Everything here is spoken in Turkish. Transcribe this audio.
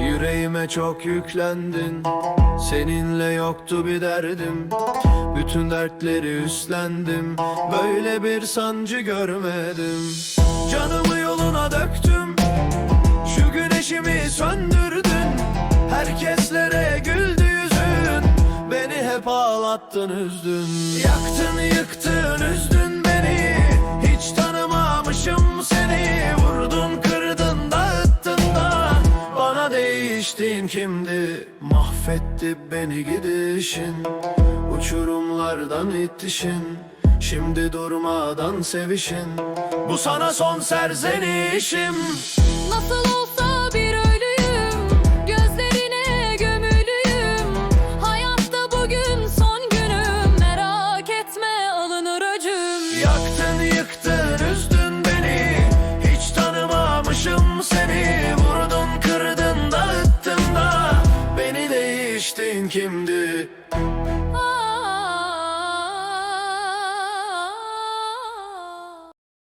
Yüreğime çok yüklendin Seninle yoktu bir derdim. Bütün dertleri üstlendim Böyle bir sancı görmedim. Canımı yoluna döktüm Şu güneşimi söndürdün. Herkeslere güldü yüzün Beni hep ağlattın üzdün. Yaktın yıktın değiştin kimdi? Mahvetti beni gidişin. Uçurumlardan ittişin Şimdi durmadan sevişin. Bu sana son serzenişim. Nasıl olsa bir ölüyüm. Gözlerine gömülüyüm. Hayatta bugün son günüm. Merak etme alınır öcüm. Yaktın yıktın üzdün beni. Hiç tanımamışım seni Einstein kimdi?